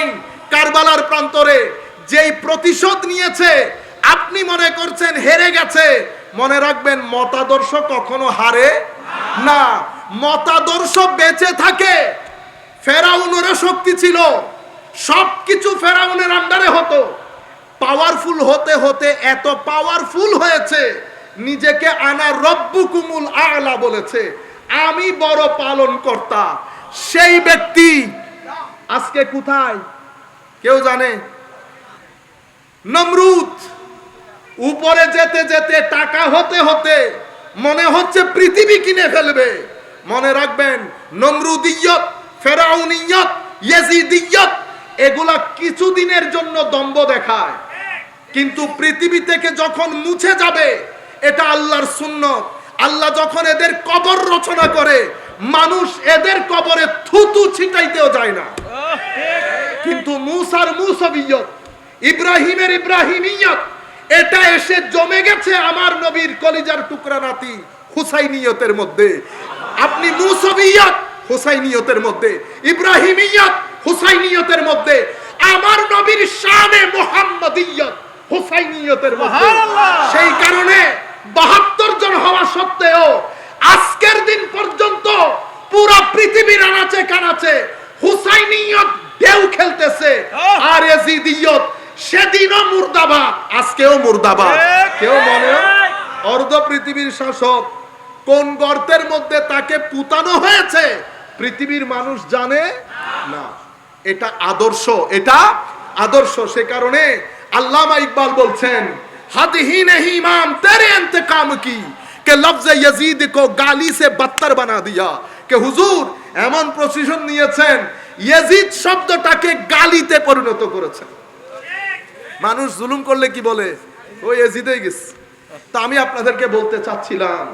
হুসাইন কারবালার প্রান্তরে যেই প্রতিশোধ নিয়েছে, আপনি মনে করছেন হেরে গেছে, মনে রাখবেন মতাদর্শ কখনো হারে না। মতাদর্শ বেঁচে থাকে ফেরাউনেরও শক্তি ছিল, সবকিছু ফেরাউনের আন্ডারে হতো। পাওয়ারফুল হতে হতে এত পাওয়ারফুল হয়েছে, নিজেকে আনা রব্বু কুমুল আলা বলেছে, আমি বড় পালন কর্তা সেই ব্যক্তি আজকে কোথায়? কেউ জানে? নমরুদ, উপরে যেতে যেতে টাকা হতে হতে মনে হচ্ছে পৃথিবী কিনে ফেলবে। মনে রাখবেন, নমরুদিয়ত, ফেরাউনিয়ত, ইয়েজিদিয়ত, এগুলা কিছুদিনের জন্য দম্ব দেখায়। কিন্তু পৃথিবী থেকে যখন মুছে যাবে, এটা আল্লাহর সুন্নত। আল্লাহ যখন এদের কবর রচনা করে মানুষ এদের কবরে থুতু ছিটাইতেও যায় না। কিন্তু মুসার মুসবিয়ত ইব্রাহিমের ইব্রাহিমিয়ত এটা এসে জমে গেছে আমার নবীর কলিজার টুকরা নাতি হুসাইনিয়তের মধ্যে। আপনি মুসবিয়ত হুসাইনিয়তের মধ্যে। ইব্রাহিমিয়ত হুসাইনিয়তের মধ্যে। আমার নবীর শানে মুহাম্মদিয়ত হুসাইনিয়তের মধ্যে। সেই কারণে বাহাত্তর জন হওয়া সত্ত্বেও পৃথিবীর কানাচে হুসাইনিয়ত খেলতেছে। আর এজিদিয়ত সেদিনও মুর্দাবাদ আজকেও মুর্দাবাদ। কেউ মনে অর্ধ পৃথিবীর শাসক কোন গর্তের মধ্যে তাকে পুতানো হয়েছে? পৃথিবীর মানুষ জানে না। এটা আদর্শ এটা আদর্শ। সে কারণে আল্লামা ইকবাল বলছেন হাদহীন ইমাম তেরে ইন্তেকাম কি? কে লফজ ইয়াজিদ কো গালি সে বদতর বানা দিয়া। কে হুজুর এমন প্রসিশন নিয়েছেন, ইয়াজিদ শব্দটাকে গালিতে পরিণত করেছেন। মানুষ জুলুম করলে কি বলে? ওই এজিদেই গেছে। তা আমি আপনাদেরকে বলতে চাচ্ছিলাম,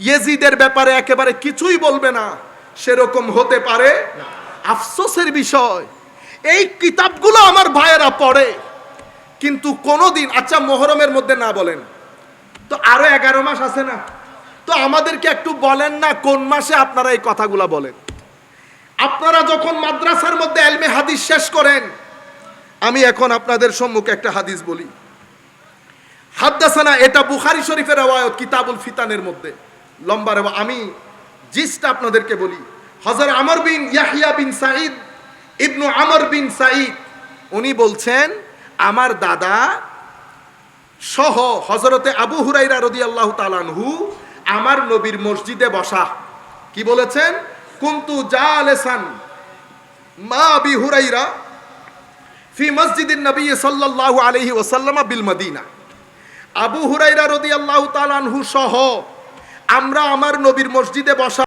ইয়েজিদের ব্যাপারে একেবারে কিছুই বলবে না, সেরকম হতে পারে। আফসোসের বিষয়, এই কিতাবগুলো আমার ভাইয়েরা পড়ে, কিন্তু কোনোদিন আচ্ছা মোহরমের মধ্যে না বলেন, তো আরও এগারো মাস আছে না? তো আমাদেরকে একটু বলেন না, কোন মাসে আপনারা এই কথাগুলো বলেন? আপনারা যখন মাদ্রাসার মধ্যে এলমে হাদিস শেষ করেন, আমি এখন আপনাদের সম্মুখে একটা হাদিস বলি। হাদ্দাসানা, এটা বুখারি শরীফের রওয়ায়ত, কিতাবুল ফিতানের মধ্যে। লম্বা রেওয়া আমি জিসটা আপনাদেরকে বলি হজর আমর বিন ইয়াহিয়া বিন সাঈদ, ইবনু আমর বিন সাঈদ, উনি বলছেন, আমার দাদা সহ হজরতে আবু হুরাইরা রদি আল্লাহ তালানহু আমার নবীর মসজিদে বসা। কি বলেছেন? কুন্তু জালেসান মা আবি হুরাইরা ফি মসজিদিন নবী সাল্লাল্লাহু আলাইহি ওয়াসাল্লামা বিল মদিনা। আবু হুরাইরা রদি আল্লাহ তালানহু সহ আমরা আমার নবীর মসজিদে বসা